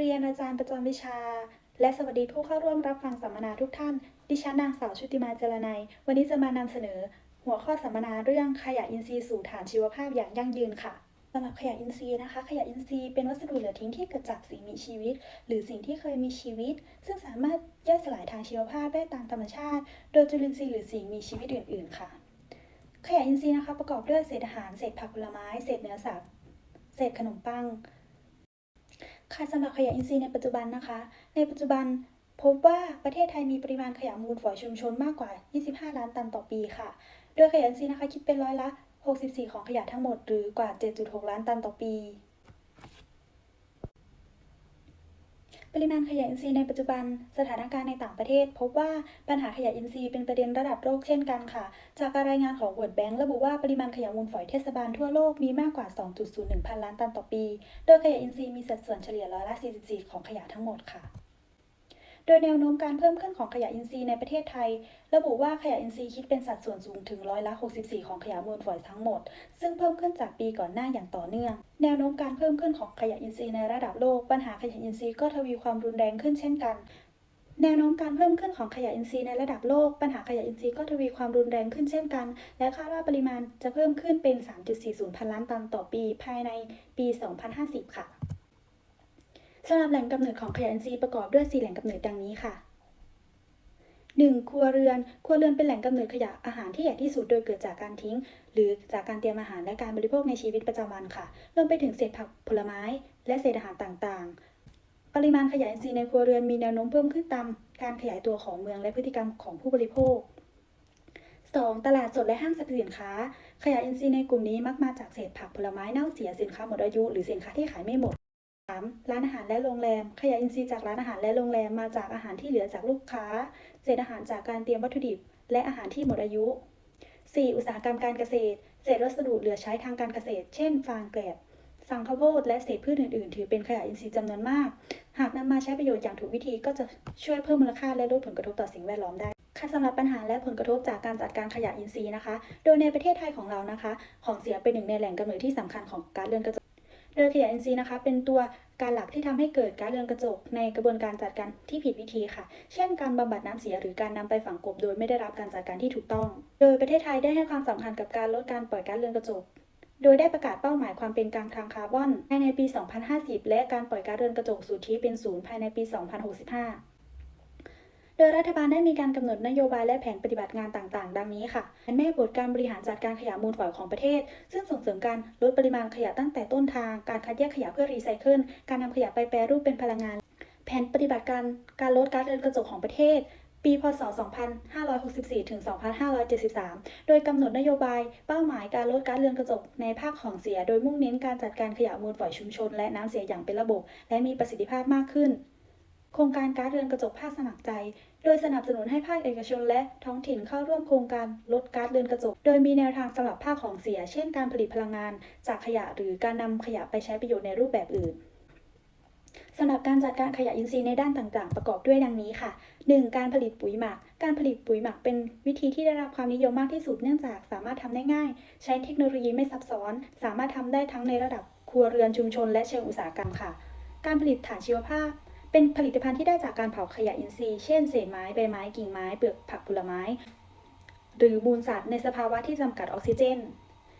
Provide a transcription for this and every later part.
เรียนอาจารย์ประจำวิชา และสวัสดีผู้เข้าร่วมรับฟังสัมมนาทุกท่าน ดิฉันนางสาวชุติมาเจรนัย วันนี้จะมานำเสนอ หัวข้อสัมมนาเรื่องขยะอินทรีย์สู่ฐานชีวภาพอย่างยั่งยืนค่ะสำหรับขยะอินทรีย์นะคะ ขยะอินทรีย์เป็นวัสดุเหลือทิ้งที่เกิดจากสิ่งมีชีวิต หรือสิ่งที่เคยมีชีวิต ซึ่งสามารถย่อยสลายทางชีวภาพได้ตามธรรมชาติ โดยจุลินทรีย์หรือสิ่งมีชีวิตอื่น ๆ ค่ะ ขยะอินทรีย์นะคะประกอบด้วยเศษอาหาร เศษผักผลไม้ เศษเนื้อสัตว์ เศษขนมปัง ค่ะสำหรับขยะอินทรีย์ในปัจจุบันนะคะ ในปัจจุบันพบว่าประเทศไทยมีปริมาณขยะมูลฝอยชุมชนมากกว่า 25 ล้านตันต่อปีค่ะ โดยขยะอินทรีย์นะคะคิดเป็นร้อยละ 64 ของขยะทั้งหมดหรือกว่า 7.6 ล้านตันต่อปี ปริมาณขยะอินทรีย์ในปัจจุบัน สถานการณ์ในต่างประเทศ พบว่าปัญหาขยะอินทรีย์เป็นประเด็นระดับโลกเช่นกันค่ะ จากการรายงานของ World Bank ระบุว่าปริมาณขยะมูลฝอยเทศบาลทั่วโลกมีมากกว่า 2.01 พันล้านตันต่อปี โดยขยะอินทรีย์มีสัดส่วนเฉลี่ยร้อยละ 44 ของขยะทั้งหมดค่ะ โดยแนวโน้มการเพิ่มขึ้นของขยะอินทรีย์ในประเทศไทย ระบุว่าขยะอินทรีย์คิดเป็นสัดส่วนสูงถึงร้อยละ 64 ของขยะมูลฝอยทั้งหมด ซึ่งเพิ่มขึ้นจากปีก่อนหน้าอย่างต่อเนื่อง แนวโน้มการเพิ่มขึ้นของขยะอินทรีย์ในระดับโลก ปัญหาขยะอินทรีย์ก็ทวีความรุนแรงขึ้นเช่นกันแนวโน้มการเพิ่มขึ้นของขยะอินทรีย์ในระดับโลก ปัญหาขยะอินทรีย์ก็ทวีความรุนแรงขึ้นเช่นกัน และคาดว่าปริมาณจะเพิ่มขึ้นเป็น 3.40 พันล้านตันต่อปีภายในปี 2050 ค่ะ สำหรับแหล่งกำเนิดของขยะอินทรีย์ประกอบด้วย4แหล่งกำเนิดดังนี้ค่ะ 1. ครัวเรือน ครัวเรือนเป็นแหล่งกำเนิดขยะอาหารที่ใหญ่ที่สุดโดยเกิดจากการทิ้ง หรือจากการเตรียมอาหารและการบริโภคในชีวิตประจำวันค่ะ รวมไปถึงเศษผักผลไม้ และเศษอาหารต่างๆ ปริมาณขยะอินทรีย์ในครัวเรือนมีแนวโน้มเพิ่มขึ้นตามการขยายตัวของเมืองและพฤติกรรมของผู้บริโภค 2. ตลาดสดและห้างสรรพสินค้า ขยะอินทรีย์ในกลุ่มนี้มักมาจากเศษผักผลไม้เน่าเสียสินค้าหมดอายุ หรือสินค้าที่ขายไม่หมด 3. ร้านอาหารและโรงแรม ขยะอินทรีย์จากร้านอาหารและโรงแรมมาจากอาหารที่เหลือจากลูกค้า เศษอาหารจากการเตรียมวัตถุดิบ และอาหารที่หมดอายุ 4. อุตสาหกรรมการเกษตร เศษวัสดุเหลือใช้ทางการเกษตร เช่น ฟางแกลบสังข้าวโพดและเศษพืชอื่น ๆ ถือเป็นขยะอินทรีย์จำนวนมาก หากนำมาใช้ประโยชน์อย่างถูกวิธีก็จะช่วยเพิ่มมูลค่าและลดผลกระทบต่อสิ่งแวดล้อมได้ ค่ะสำหรับปัญหาและผลกระทบจากการจัดการขยะอินทรีย์นะคะ โดยในประเทศไทยของเรานะคะ ของเสียเป็นหนึ่งในแหล่งกำเนิดที่สำคัญของการเรือนกระจก เรือขยะอินทรีย์นะคะ เป็นตัวการหลักที่ทำให้เกิดการเรือนกระจกในกระบวนการจัดการที่ผิดวิธีค่ะ เช่น การบำบัดน้ำเสียหรือการนำไปฝังกบโดยไม่ได้รับการจัดการที่ถูกต้อง โดยประเทศไทยได้ให้ความสำคัญกับการลดการปล่อยก๊าซเรือนกระจก โดยได้ประกาศเป้าหมายความเป็นกลางทางคาร์บอนภายในปี 2050 และการปล่อยก๊าซเรือนกระจกสู่ที่เป็นศูนย์ภายในปี 2065 โดยรัฐบาลได้มีการกำหนดนโยบายและแผนปฏิบัติงานต่างๆ ดังนี้ค่ะแม่บทการบริหารจัดการขยะมูลฝอยของประเทศ ซึ่งส่งเสริมการลดปริมาณขยะตั้งแต่ต้นทาง การคัดแยกขยะเพื่อรีไซเคิล การนำขยะไปแปรรูปเป็นพลังงาน แผนปฏิบัติการการลดก๊าซเรือนกระจกของประเทศปี พศ 2564 ถึง 2573 โดยกำหนดนโยบายเป้าหมายการลดก๊าซเรือนกระจกในภาคของเสีย โดยมุ่งเน้นการจัดการขยะมูลฝอยชุมชน และน้ำเสียอย่างเป็นระบบ และมีประสิทธิภาพมากขึ้น โครงการกาซเรือนกระจกภาคสมัครใจ โดยสนับสนุนให้ภาคเอกชนและท้องถิ่นเข้าร่วมโครงการลดก๊าซเรือนกระจก โดยมีแนวทางสำหรับภาคของเสีย เช่นการผลิตพลังงาน จากขยะหรือการนำขยะไปใช้ประโยชน์ในรูปแบบอื่นสำหรับการจัดการขยะอินทรีย์ในด้านต่างๆ ประกอบด้วยดังนี้ค่ะ 1. การผลิตปุ๋ยหมัก การผลิตปุ๋ยหมักเป็นวิธีที่ได้รับความนิยมมากที่สุดเนื่องจากสามารถทำได้ง่าย ใช้เทคโนโลยีไม่ซับซ้อน สามารถทำได้ทั้งในระดับครัวเรือนชุมชน และเชิงอุตสาหกรรมค่ะ การผลิตถ่านชีวภาพ เป็นผลิตภัณฑ์ที่ได้จากการเผาขยะอินทรีย์ เช่นเศษไม้ใบไม้กิ่งไม้เปลือกผักผลไม้ หรือมูลสัตว์ในสภาวะที่จำกัดออกซิเจน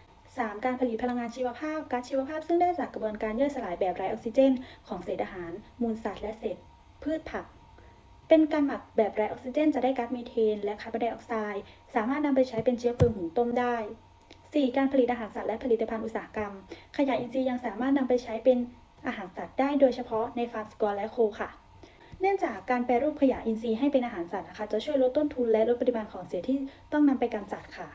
3. การผลิตพลังงานชีวภาพก๊าซชีวภาพซึ่งได้จากกระบวนการย่อยสลายแบบไร้ออกซิเจน ของเศษอาหาร มูลสัตว์และเศษพืชผัก เป็นการหมักแบบไร้ออกซิเจน จะได้ก๊าซมีเทน และคาร์บอนไดออกไซด์ สามารถนำไปใช้เป็นเชื้อเพลิงหุงต้มได้ 4. การผลิตอาหารสัตว์และผลิตภัณฑ์อุตสาหกรรม ขยะอินทรีย์ยังสามารถนำไปใช้เป็น อาหารสัตว์ได้โดยเฉพาะในฟาร์มสกอร์และโคค่ะ เนื่องจากการแปรรูปขยะอินทรีย์ให้เป็นอาหารสัตว์นะคะ จะช่วยลดต้นทุนและลดปริมาณของเสียที่ต้องนำไปกำจัดค่ะ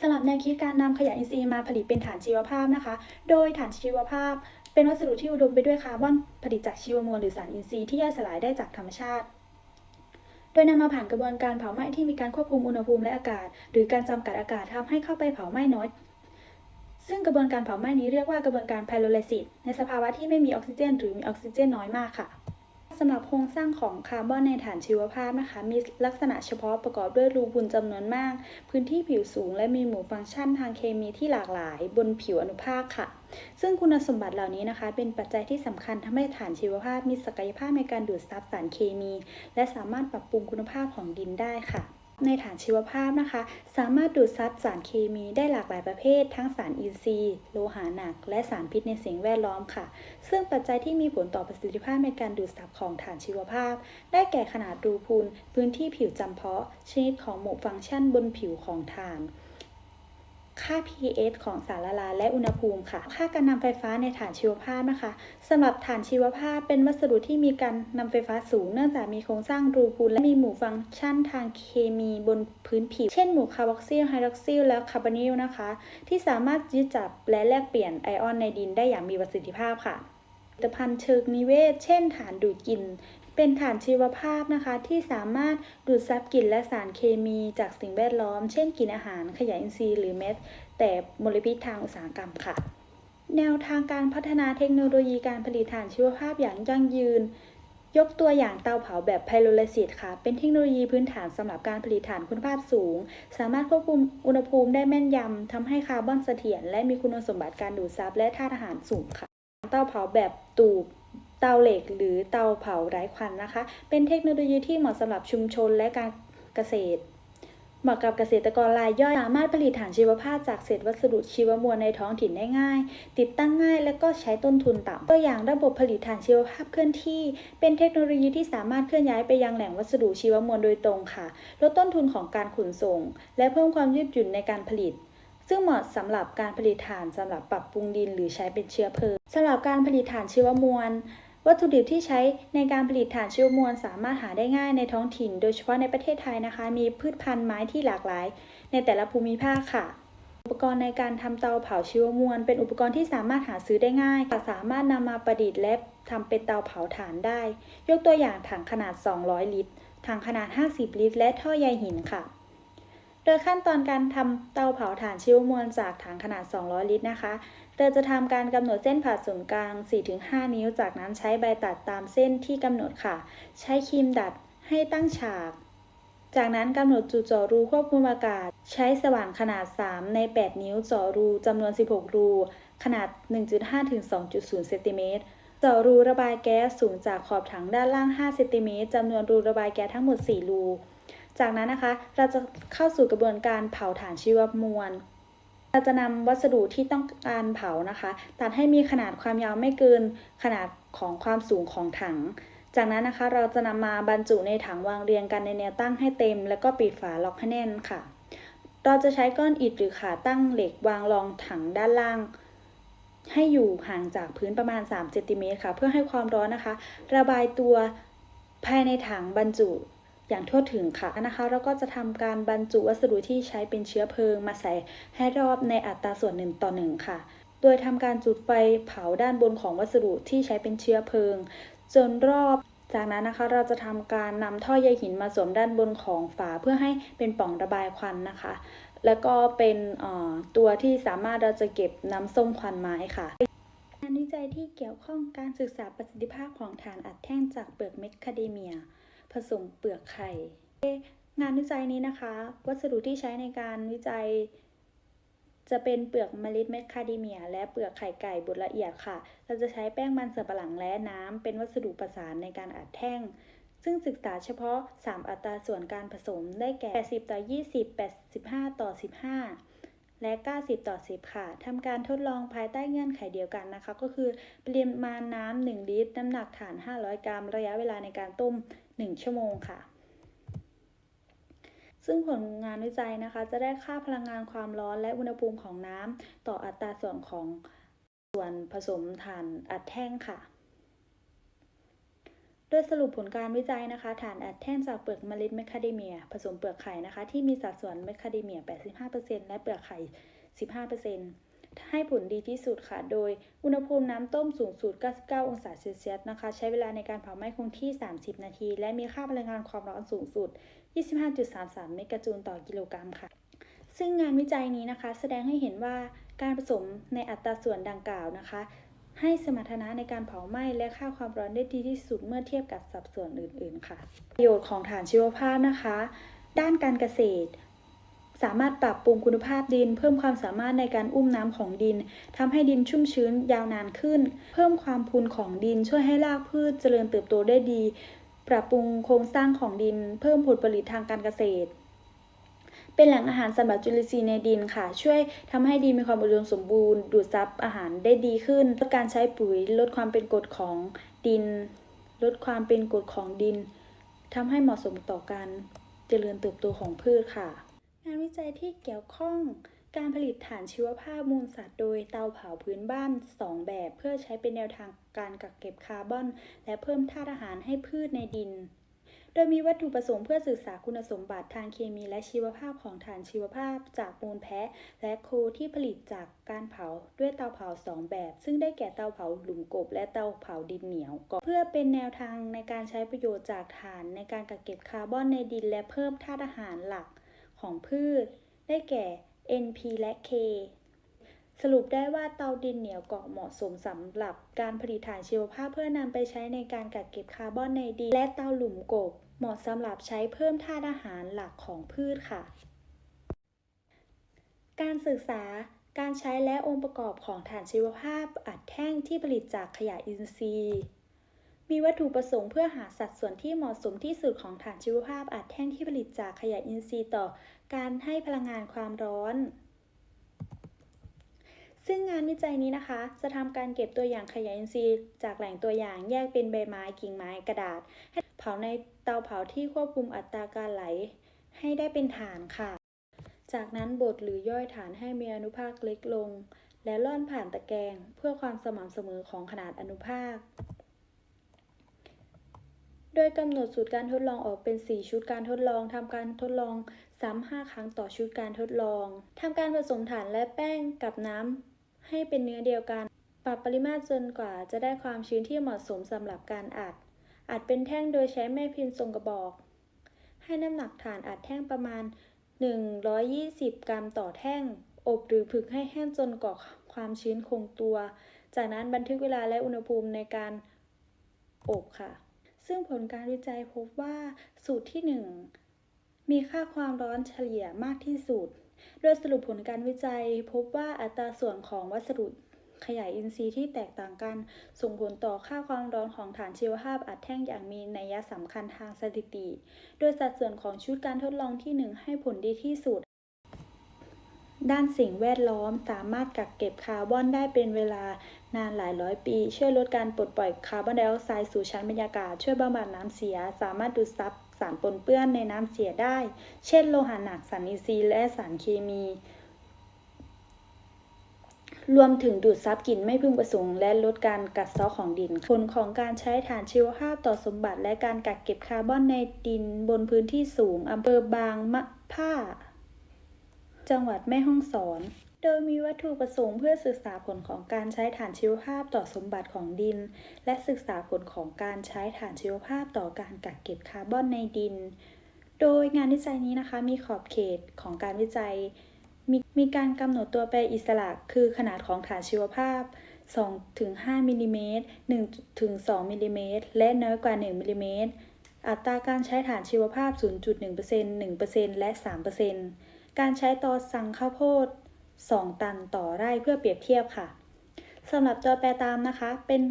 สำหรับแนวคิดการนำขยะอินทรีย์มาผลิตเป็นฐานชีวภาพนะคะ โดยฐานชีวภาพ เป็นวัสดุที่อุดมไปด้วยคาร์บอนผลิตจากชีวมวลหรือสารอินทรีย์ที่ย่อยสลายได้จากธรรมชาติโดยนำมาผ่านกระบวนการเผาไหม้ที่มีการควบคุมอุณหภูมิและอากาศ หรือการจำกัดอากาศทำให้เข้าไปเผาไหม้น้อย ซึ่งกระบวนการเผาไหม้นี้เรียกว่ากระบวนการไพโรไลซิสในสภาวะที่ไม่มีออกซิเจน หรือมีออกซิเจนน้อยมากค่ะสำหรับโครงสร้างของคาร์บอนในฐานชีวภาพนะคะ มีลักษณะเฉพาะประกอบด้วยรูพุนจำนวนมาก พื้นที่ผิวสูง และมีหมู่ฟังก์ชันทางเคมีที่หลากหลาย บนผิวอนุภาคค่ะ ซึ่งคุณสมบัติเหล่านี้นะคะ เป็นปัจจัยที่สำคัญทำให้ฐานชีวภาพมีศักยภาพในการดูดซับสารเคมี และสามารถปรับปรุงคุณภาพของดินได้ค่ะ ในฐานชีวภาพนะคะ สามารถดูดซับสารเคมีได้หลากหลายประเภท ทั้งสารอินทรีย์ โลหะหนัก และสารพิษในสิ่งแวดล้อมค่ะ ซึ่งปัจจัยที่มีผลต่อประสิทธิภาพในการดูดซับของฐานชีวภาพ ได้แก่ขนาดรูพูนพื้นที่ผิวจำเพาะ ชนิดของหมู่ฟังก์ชันบนผิวของฐาน ค่า pH ของสารละลายและอุณหภูมิค่ะ ค่าการนำไฟฟ้าในฐานชีวภาพนะคะสำหรับฐานชีวภาพเป็นวัสดุที่มีการนำไฟฟ้าสูง เนื่องจากมีโครงสร้างรูพูนและมีหมู่ฟังก์ชันทางเคมีบนพื้นผิว เช่นหมู่คาร์บอกซิลไฮดรอกซิลและคาร์บอนิลนะคะ ที่สามารถยึดจับและแลกเปลี่ยนไอออนในดินได้อย่างมีประสิทธิภาพค่ะผลิตภัณฑ์เชิงนิเวศ เช่นฐานดูดกลิ่น เป็นฐานชีวภาพนะคะที่สามารถดูดซับกลิ่นและสารเคมีจากสิ่งแวดล้อม เช่นกลิ่นอาหารขยะอินทรีย์หรือเม็ดแต่มลพิษทางอุตสาหกรรมค่ะ แนวทางการพัฒนาเทคโนโลยีการผลิตถ่านชีวภาพอย่างยั่งยืน ยกตัวอย่างเตาเผาแบบไพโรลิซิสค่ะ เป็นเทคโนโลยีพื้นฐานสำหรับการผลิตถ่านคุณภาพสูง สามารถควบคุมอุณหภูมิได้แม่นยำทำให้คาร์บอนเสถียรและมีคุณสมบัติการดูดซับและธาตุอาหารสูงค่ะ เตาเผาแบบตูบ เตาเหล็กหรือเตาเผาไร้ควันนะคะ เป็นเทคโนโลยีที่เหมาะสำหรับชุมชนและการเกษตร เหมาะกับเกษตรกรรายย่อยสามารถผลิตถ่านชีวภาพจากเศษวัสดุชีวมวลในท้องถิ่นได้ง่าย ติดตั้งง่ายและก็ใช้ต้นทุนต่ำตัวอย่างระบบผลิตถ่านชีวภาพเคลื่อนที่ เป็นเทคโนโลยีที่สามารถเคลื่อนย้ายไปยังแหล่งวัสดุชีวมวลโดยตรงค่ะลดต้นทุนของการขนส่ง และเพิ่มความยืดหยุ่นในการผลิตซึ่งเหมาะสำหรับการผลิตถ่านสำหรับปรับปรุงดินหรือใช้เป็นเชื้อเพลิงสำหรับการผลิตถ่านชีวมวล วัตถุดิบที่ใช้ในการผลิตถ่านชีวมวลสามารถหาได้ง่ายในท้องถิ่น โดยเฉพาะในประเทศไทยนะคะ มีพืชพันธุ์ไม้ที่หลากหลาย ในแต่ละภูมิภาคค่ะ อุปกรณ์ในการทำเตาเผาชีวมวล เป็นอุปกรณ์ที่สามารถหาซื้อได้ง่ายสามารถนำมาประดิษฐ์และทำเป็นเตาเผาถ่านได้ ยกตัวอย่างถังขนาด 200 ลิตรถังขนาด 50 ลิตร และท่อใยหินค่ะโดยขั้นตอนการทำเตาเผาถ่านชีวมวลจากถังขนาด 200 ลิตรนะคะ เราจะทำการกำหนดเส้นผ่าศูนย์กลาง 4-5 นิ้ว จากนั้นใช้ใบตัดตามเส้นที่กำหนดค่ะ ใช้ครีมดัดให้ตั้งฉาก จากนั้นกำหนดจุดเจาะรูควบคุมอากาศ ใช้สว่านขนาด 3 ใน 8 นิ้วเจาะรูจำนวน 16 รู ขนาด 1.5ถึง2.0เซนติเมตรเจาะรูระบายแก๊สสูงจากขอบถังด้านล่าง 5 เซนติเมตรจำนวนรูระบายแก๊สทั้งหมด 4 รู จากนั้นนะคะ เราจะเข้าสู่กระบวนการเผาถ่านชีวมวล เราจะนำวัสดุที่ต้องการเผานะคะ ตัดให้มีขนาดความยาวไม่เกินขนาดของความสูงของถัง จากนั้นนะคะเราจะนำมาบรรจุในถังวางเรียงกันในแนวตั้งให้เต็ม แล้วก็ปิดฝาล็อกให้แน่นค่ะ เราจะใช้ก้อนอิฐหรือขาตั้งเหล็กวางรองถังด้านล่าง ให้อยู่ห่างจากพื้นประมาณ3เซนติเมตรค่ะ เพื่อให้ความร้อนนะคะ ระบายตัวภายในถังบรรจุ อย่างทั่วถึงค่ะนะคะเราก็จะทำการบรรจุวัสดุที่ใช้เป็นเชื้อเพลิงมาใส่ให้รอบในอัตราส่วนหนึ่งต่อหนึ่งค่ะ โดยทำการจุดไฟเผาด้านบนของวัสดุที่ใช้เป็นเชื้อเพลิง จนรอบจากนั้นนะคะเราจะทำการนำท่อใยหินมาสวมด้านบนของฝาเพื่อให้เป็นปล่องระบายควันนะคะ แล้วก็เป็นตัวที่สามารถเราจะเก็บน้ำส้มควันไม้ค่ะงานวิจัยที่เกี่ยวข้องการศึกษาประสิทธิภาพของถ่านอัดแท่งจากเปลือกเม็ดคาเดเมีย ผสมเปลือกไข่ งานวิจัยนี้นะคะ วัสดุที่ใช้ในการวิจัย จะเป็นเปลือกเมล็ดเม็ดคาเดเมีย และเปลือกไข่ไก่บดละเอียดค่ะ เราจะใช้แป้งมันสำปะหลังและน้ำเป็นวัสดุประสานในการอัดแท่ง ซึ่งศึกษาเฉพาะ 3 อัตราส่วนการผสมได้แก่ 80 ต่อ 20 85 ต่อ 15และ 90 ต่อ 10 ค่ะ ทำการทดลองภายใต้เงื่อนไขเดียวกันนะคะ ก็คือปริมาณน้ำ 1 ลิตร น้ำหนักถ่าน 500 กรัม ระยะเวลาในการต้ม 1 ชั่วโมงค่ะ ซึ่งผลงานวิจัยนะคะ จะได้ค่าพลังงานความร้อนและอุณหภูมิของน้ำต่ออัตราส่วนของส่วนผสมถ่านอัดแท่งค่ะโดยสรุปผลการวิจัยนะคะถ่านอัดแท่งจากเปลือกเมล็ดแมคคาเดเมีย ผสมเปลือกไข่นะคะ ที่มีสัดส่วนแมคคาเดเมีย 85%และเปลือกไข่ 15% ให้ผลดีที่สุดค่ะ โดยอุณหภูมิน้ำต้มสูงสุด 99 องศาเซลเซียสนะคะ ใช้เวลาในการเผาไหม้คงที่ 30 นาที และมีค่าพลังงานความร้อนสูงสุด 25.33 เมกะจูลต่อกิโลกรัมค่ะ ซึ่งงานวิจัยนี้นะคะ แสดงให้เห็นว่าการผสมในอัตราส่วนดังกล่าวนะคะ ให้สมรรถนะในการเผาไหม้และฆ่าความร้อนได้ดีที่สุดเมื่อเทียบกับสัดส่วนอื่น ๆ ค่ะ ประโยชน์ของถ่านชีวภาพนะคะ ด้านการเกษตร สามารถปรับปรุงคุณภาพดิน เพิ่มความสามารถในการอุ้มน้ำของดินทำให้ดินชุ่มชื้นยาวนานขึ้น เพิ่มความพูนของดินช่วยให้รากพืชเจริญเติบโตได้ดี ปรับปรุงโครงสร้างของดิน เพิ่มผลผลิตทางการเกษตรเป็นแหล่งอาหารสำหรับจุลินทรีย์ในดินค่ะ ช่วยทำให้ดินมีความอุดมสมบูรณ์ ดูดซับอาหารได้ดีขึ้นลดการใช้ปุ๋ยลดความเป็นกรดของดิน ลดความเป็นกรดของดินทำให้เหมาะสมต่อการเจริญเติบโตของพืชค่ะ งานวิจัยที่เกี่ยวข้องการผลิตถ่านชีวภาพมูลสัตว์โดยเตาเผาพื้นบ้าน 2 แบบ เพื่อใช้เป็นแนวทางการกักเก็บคาร์บอน และเพิ่มธาตุอาหารให้พืชในดิน โดยมีวัตถุประสงค์เพื่อศึกษาคุณสมบัติทางเคมีและชีวภาพของถ่านชีวภาพ จากมูลแพะ และโคที่ผลิตจากการเผาด้วยเตาเผา2แบบ ซึ่งได้แก่เตาเผาหลุมกบ และเตาเผาดินเหนียวเพื่อเป็นแนวทางในการใช้ประโยชน์จากถ่านในการกักเก็บคาร์บอนในดิน และเพิ่มธาตุอาหารหลัก ของพืช ได้แก่ NP และ K สรุปได้ว่าเตาดินเหนียวเกาะเหมาะสมสำหรับการผลิตถ่านชีวภาพเพื่อนำไปใช้ในการกักเก็บคาร์บอนในดินและเตาหลุมกบ เหมาะสำหรับใช้เพิ่มธาตุอาหารหลักของพืชค่ะ การศึกษาการใช้และองค์ประกอบของถ่านชีวภาพอัดแท่งที่ผลิตจากขยะอินทรีย์ มีวัตถุประสงค์เพื่อหาสัดส่วนที่เหมาะสมที่สุดของถ่านชีวภาพอัดแท่งที่ผลิตจากขยะอินทรีย์ต่อการให้พลังงานความร้อน ซึ่งงานวิจัยนี้นะคะ จะทำการเก็บตัวอย่างขยะอินทรีย์จากแหล่งตัวอย่างแยกเป็นใบไม้กิ่งไม้กระดาษ ให้เผาในเตาเผาที่ควบคุมอัตราการไหล ให้ได้เป็นฐานค่ะ จากนั้นบดหรือย่อยฐานให้มีอนุภาคเล็กลง และล่อนผ่านตะแกรงเพื่อความสม่ำเสมอของขนาดอนุภาค โดยกำหนดสูตรการทดลองออกเป็น 4 ชุดการทดลองทำการทดลองซ้ำ5ครั้งต่อชุดการทดลองทำการผสมถ่านและแป้งกับน้ำให้เป็นเนื้อเดียวกัน ปรับปริมาตรจนกว่าจะได้ความชื้นที่เหมาะสมสำหรับการอัด อัดเป็นแท่งโดยใช้แม่พิมพ์ทรงกระบอก ให้น้ำหนักถ่านอัดแท่งประมาณ 120 กรัมต่อแท่ง อบหรือผึกให้แห้งจนก่อความชื้นคงตัว จากนั้นบันทึกเวลาและอุณหภูมิในการอบค่ะ ซึ่งผลการวิจัยพบว่าสูตรที่ 1 มีค่าความร้อนเฉลี่ยมากที่สุด โดยสรุปผลการวิจัยพบว่าอัตราส่วนของวัสดุขยายอินทรีย์ที่แตกต่างกัน ส่งผลต่อค่าความร้อนของฐานชีวภาพอัดแท่งอย่างมีนัยสำคัญทางสถิติ โดยสัดส่วนของชุดการทดลองที่ 1 ให้ผลดีที่สุด ด้านสิ่งแวดล้อมสามารถกักเก็บคาร์บอนได้เป็นเวลา นานหลายร้อยปี ช่วยลดการปลดปล่อยคาร์บอนไดออกไซด์สู่ชั้นบรรยากาศ ช่วยบำบัดน้ำเสีย สามารถดูดซับสารปนเปื้อนในน้ำเสียได้ เช่นโลหะหนักสารอินทรีย์และสารเคมี รวมถึงดูดซับกลิ่นไม่พึงประสงค์และลดการกัดเซาะของดิน ผลของการใช้ถ่านชีวภาพต่อสมบัติ และการกักเก็บคาร์บอนในดินบนพื้นที่สูงอำเภอบางมะผ้า จังหวัดแม่ฮ่องสอน โดยมีวัตถุประสงค์เพื่อศึกษาผลของการใช้ถ่านชีวภาพต่อสมบัติของดิน และศึกษาผลของการใช้ถ่านชีวภาพต่อการกักเก็บคาร์บอนในดิน โดยงานวิจัยนี้นะคะมีขอบเขตของการวิจัยมีมีการกำหนดตัวแปรอิสระ คือขนาดของฐานชีวภาพ 2-5มิลลิเมตร1-2มิลลิเมตรและน้อยกว่า 1มิลลิเมตรอัตราการใช้ฐานชีวภาพ 0.1% 1%และ 3%การใช้ต่อสั่งข้าวโพด 2 ตันต่อไร่เพื่อเปรียบเทียบค่ะสำหรับตัวแปรตามนะคะ เป็น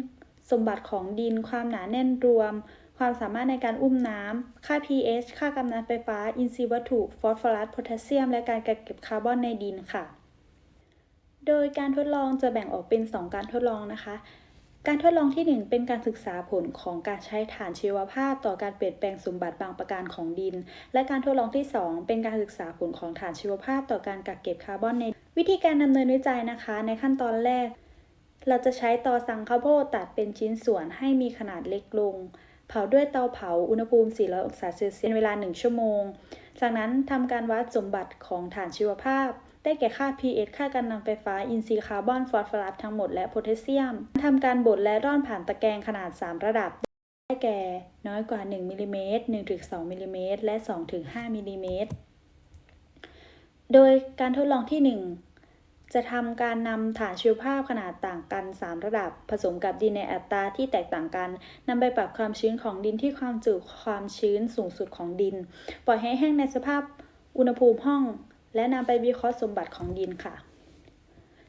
สมบัติของดินความหนาแน่นรวม ความสามารถในการอุ้มน้ำ ค่า pH ค่ากำนันไฟฟ้า อินทรีย์วัตถุ ฟอสฟอรัส โพแทสเซียม และการกักเก็บคาร์บอนในดินค่ะ โดยการทดลองจะแบ่งออกเป็น 2 การทดลองนะคะ การทดลองที่ 1 เป็นการศึกษาผลของการใช้ถ่านชีวภาพ ต่อการเปลี่ยนแปลงสมบัติบางประการของดิน และการทดลองที่ 2 เป็นการศึกษาผลของถ่านชีวภาพ ต่อการกักเก็บคาร์บอนใน วิธีการดำเนินวิจัยนะคะ ในขั้นตอนแรก เราจะใช้ตอสังข้าวโพดตัดเป็นชิ้นส่วนให้มีขนาดเล็กลง เผาด้วยเตาเผาอุณหภูมิ 400 องศาเซลเซียสเป็นเวลา 1 ชั่วโมง จากนั้นทำการวัดสมบัติของถ่านชีวภาพ ได้แก่ค่า pH ค่าการนำไฟฟ้า อินทรีย์คาร์บอน ฟอสฟอรัสทั้งหมดและโพแทสเซียมทำการบดและร่อนผ่านตะแกรงขนาด 3 ระดับได้แก่น้อยกว่า 1มิลลิเมตร1-2มิลลิเมตรและ 2-5มิลลิเมตร โดยการทดลองที่ 1 จะทำการนำฐานชีวภาพขนาดต่างกัน 3 ระดับ ผสมกับดินในอัตราที่แตกต่างกันนำไปปรับความชื้นของดินที่ความจุความชื้นสูงสุดของดิน ปล่อยให้แห้งในสภาพอุณหภูมิห้อง และนำไปวิเคราะห์สมบัติของดินค่ะ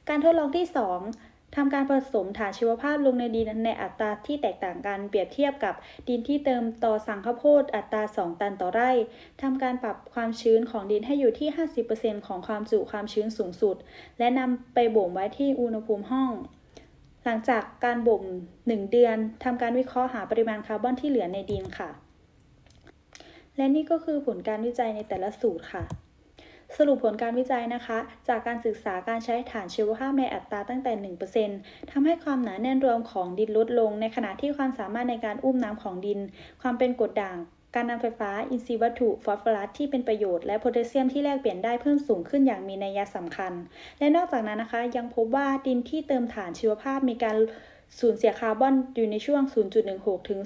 การทดลองที่ 2 ทำการผสมฐานชีวภาพลงในดินในอัตราที่แตกต่างกันเปรียบเทียบกับดินที่เติมต่อสังข้าวโพดอัตรา 2 ตันต่อไร่ทำการปรับความชื้นของดินให้อยู่ที่ 50%ของความจุความชื้นสูงสุด และนำไปบ่มไว้ที่อุณหภูมิห้อง หลังจากการบ่ม 1 เดือนทำการวิเคราะห์หาปริมาณคาร์บอนที่เหลือในดินค่ะ และนี่ก็คือผลการวิจัยในแต่ละสูตรค่ะ สรุปผลการวิจัยนะคะ จากการศึกษาการใช้ฐานชีวภาพในอัตราตั้งแต่ 1%ทำให้ความหนาแน่นรวมของดินลดลง ในขณะที่ความสามารถในการอุ้มน้ำของดิน ความเป็นกรดด่าง การนำไฟฟ้า อินทรีย์วัตถุฟอสฟอรัสที่เป็นประโยชน์และโพแทสเซียมที่แลกเปลี่ยนได้เพิ่มสูงขึ้นอย่างมีนัยสำคัญ และนอกจากนั้นนะคะ ยังพบว่าดินที่เติมฐานชีวภาพมีการสูญเสียคาร์บอนอยู่ในช่วง 0.16 ถึง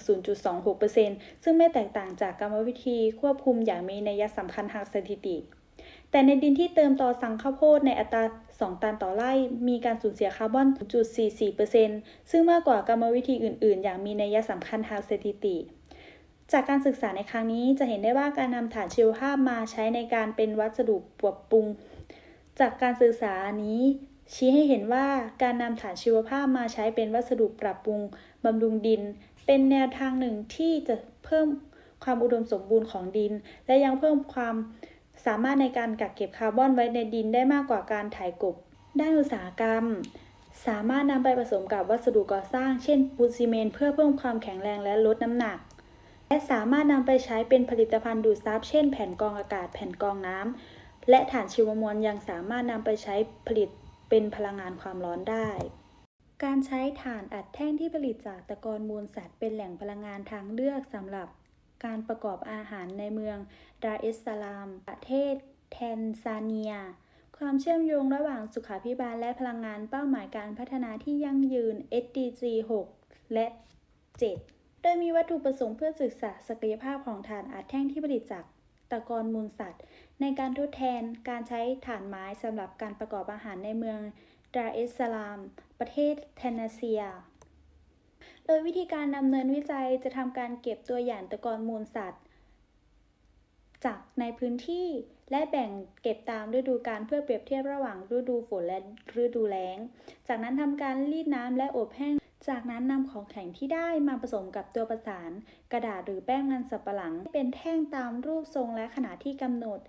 0.26%ซึ่งไม่แตกต่างจากกรรมวิธีควบคุมอย่างมีนัยสำคัญทางสถิติ แต่ในดินที่เติมต่อสังข้าวโพดในอัตรา 2 ตันต่อไร่ มีการสูญเสียคาร์บอน 0.44%ซึ่งมากกว่ากรรมวิธีอื่น ๆ อย่างมีนัยสำคัญทางสถิติ จากการศึกษาในครั้งนี้จะเห็นได้ว่าการนำฐานชีวภาพมาใช้ในการเป็นวัสดุปรับปรุง จากการศึกษานี้ชี้ให้เห็นว่าการนำฐานชีวภาพมาใช้เป็นวัสดุปรับปรุงบำรุงดิน เป็นแนวทางหนึ่งที่จะเพิ่มความอุดมสมบูรณ์ของดิน และยังเพิ่มความ สามารถในการกักเก็บคาร์บอนไว้ในดินได้มากกว่าการถ่ายกบ ด้านอุตสาหกรรม สามารถนำไปผสมกับวัสดุก่อสร้าง เช่นปูนซีเมนต์เพื่อเพิ่มความแข็งแรงและลดน้ำหนัก และสามารถนำไปใช้เป็นผลิตภัณฑ์ดูดซับ เช่น แผ่นกรองอากาศ แผ่นกรองน้ำ และถ่านชีวมวลยังสามารถนำไปใช้ผลิตเป็นพลังงานความร้อนได้ การใช้ถ่านอัดแท่งที่ผลิตจากตะกอนมูลสัตว์เป็นแหล่งพลังงานทางเลือกสำหรับ การประกอบอาหารในเมืองดาร์เอสซาลาม ประเทศแทนซาเนีย ความเชื่อมโยงระหว่างสุขาภิบาลและพลังงานเป้าหมายการพัฒนาที่ยั่งยืน SDG 6 และ 7 โดยมีวัตถุประสงค์เพื่อศึกษาศักยภาพของถ่านอัดแท่งที่ผลิตจากตะกอนมูลสัตว์ ในการทดแทนการใช้ถ่านไม้สำหรับการประกอบอาหารในเมืองดาร์เอสซาลาม ประเทศเทนเนสเซีย โดยวิธีการดำเนินวิจัยจะทำการเก็บตัวอย่างตะกอนมูลสัตว์ จากในพื้นที่และแบ่งเก็บตามฤดูกาลเพื่อเปรียบเทียบระหว่างฤดูฝนและฤดูแล้ง จากนั้นทำการรีดน้ำและอบแห้ง จากนั้นนำของแข็งที่ได้มาผสมกับตัวประสาน กระดาษหรือแป้งมันสับปะหลัง เป็นแท่งตามรูปทรงและขนาดที่กำหนด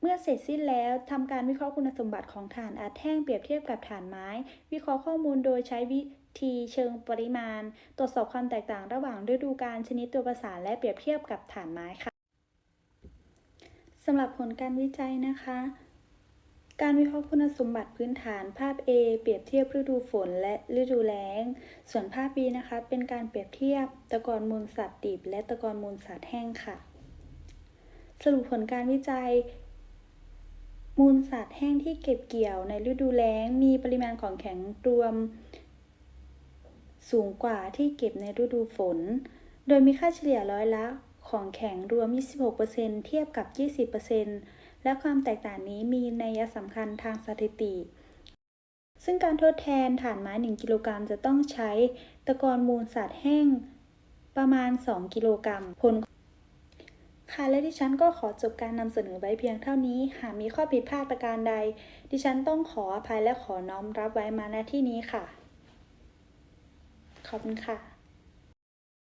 เมื่อเสร็จสิ้นแล้วทำการวิเคราะห์คุณสมบัติของถ่านอัดแท่งเปรียบเทียบกับถ่านไม้ วิเคราะห์ข้อมูลโดยใช้วิ ธีเชิงปริมาณ ตรวจสอบความแตกต่างระหว่างฤดูกาลชนิดตัวประสานและเปรียบเทียบกับถ่านไม้ค่ะสำหรับผลการวิจัยนะคะ การวิเคราะห์คุณสมบัติพื้นฐานภาพ A เปรียบเทียบฤดูฝนและฤดูแล้ง ส่วนภาพ B นะคะ เป็นการเปรียบเทียบตะกอนมูลสัตว์ดิบและตะกอนมูลสัตว์แห้งค่ะ สรุปผลการวิจัยมูลสัตว์แห้งที่เก็บเกี่ยวในฤดูแล้ง มีปริมาณของแข็งรวม สูงกว่าที่เก็บในฤดูฝน โดยมีค่าเฉลี่ยร้อยละของแข็งรวม 26%เทียบกับ 20%และความแตกต่างนี้มีนัยสำคัญทางสถิติ ซึ่งการทดแทนถ่านไม้ 1 กิโลกรัมจะต้องใช้ตะกอนมูลสัตว์แห้งประมาณ 2 กิโลกรัมผลค่ะและดิฉันก็ขอจบการนำเสนอไว้เพียงเท่านี้ หากมีข้อผิดพลาดประการใด ดิฉันต้องขออภัยและขอน้อมรับไว้มาณที่นี้ค่ะ ขอบคุณค่ะ